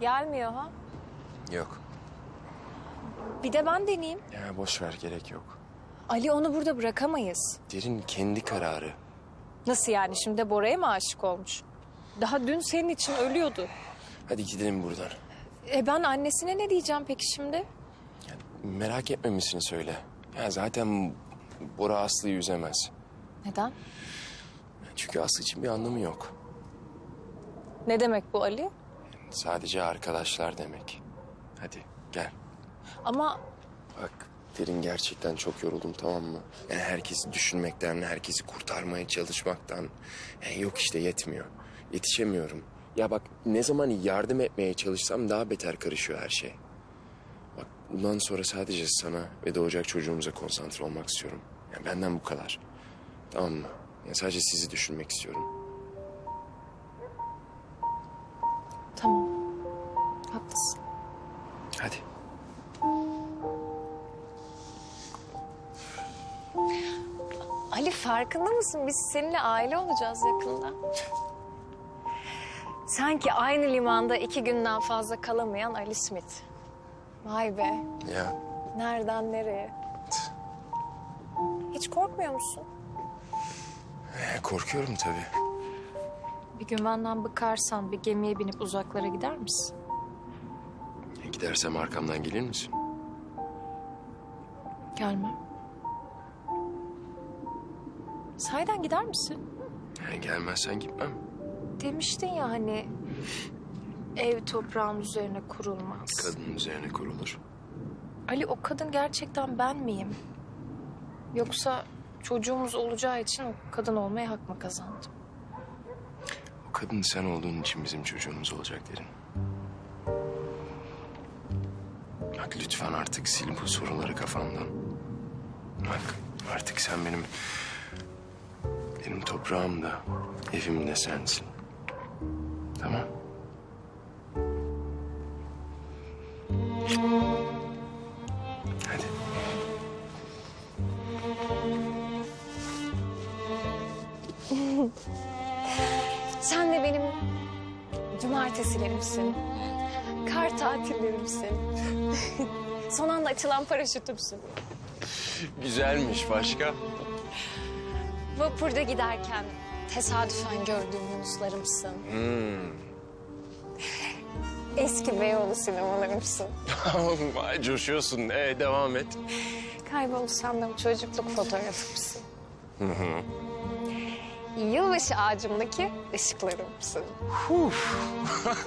Gelmiyor ha? Yok. Bir de ben deneyeyim. Ya boş ver gerek yok. Ali onu burada bırakamayız. Derin kendi kararı. Nasıl yani şimdi Bora'ya mı aşık olmuş? Daha dün senin için ölüyordu. Hadi gidelim buradan. E ben annesine ne diyeceğim peki şimdi? Merak etmemişsini söyle. Ya zaten Bora Aslı'yı üzemez. Neden? Çünkü Aslı için bir anlamı yok. Ne demek bu Ali? Sadece arkadaşlar demek. Hadi gel. Ama Bak Derin gerçekten çok yoruldum tamam mı? Yani herkesi düşünmekten, herkesi kurtarmaya çalışmaktan. Yani yok işte yetmiyor. Yetişemiyorum. Ya bak ne zaman yardım etmeye çalışsam daha beter karışıyor her şey. Bak bundan sonra sadece sana ve doğacak çocuğumuza konsantre olmak istiyorum. Yani benden bu kadar. Tamam mı? Yani sadece sizi düşünmek istiyorum. Tamam. Haklısın. Hadi. Ali farkında mısın? Biz seninle aile olacağız yakında. Sanki aynı limanda iki günden fazla kalamayan Ali Smith. Vay be. Ya Nereden nereye? Hiç korkmuyor musun? e, korkuyorum tabii. Bir gün benden bıkarsan bir gemiye binip uzaklara gider misin? Gidersem arkamdan gelir misin? Gelmem. Sahiden gider misin? Yani gelmezsen gitmem. Demiştin ya hani ev toprağın üzerine kurulmaz. Kadının üzerine kurulur. Ali o kadın gerçekten ben miyim? Yoksa çocuğumuz olacağı için o kadın olmaya hak mı kazandım? Kadın sen olduğun için bizim çocuğumuz olacak derin. Bak lütfen artık sil bu soruları kafandan. Bak artık sen benim... Benim toprağım da evim de sensin. Tamam. Hadi. Sen de benim cumartesilerimsin. Kar tatillerimsin. Son anda açılan paraşütümsün. Güzelmiş başka. Vapurda giderken tesadüfen gördüğüm yunuslarımsın. Hmm. Eski Beyoğlu sinemalarımsın. Vay coşuyorsun. Ee, devam et. Kaybolmuş sandığım çocukluk fotoğrafımsın. Yılbaşı ağacımdaki ışıklarımsın.